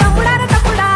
తమ్ముడారా తమ్ముడా.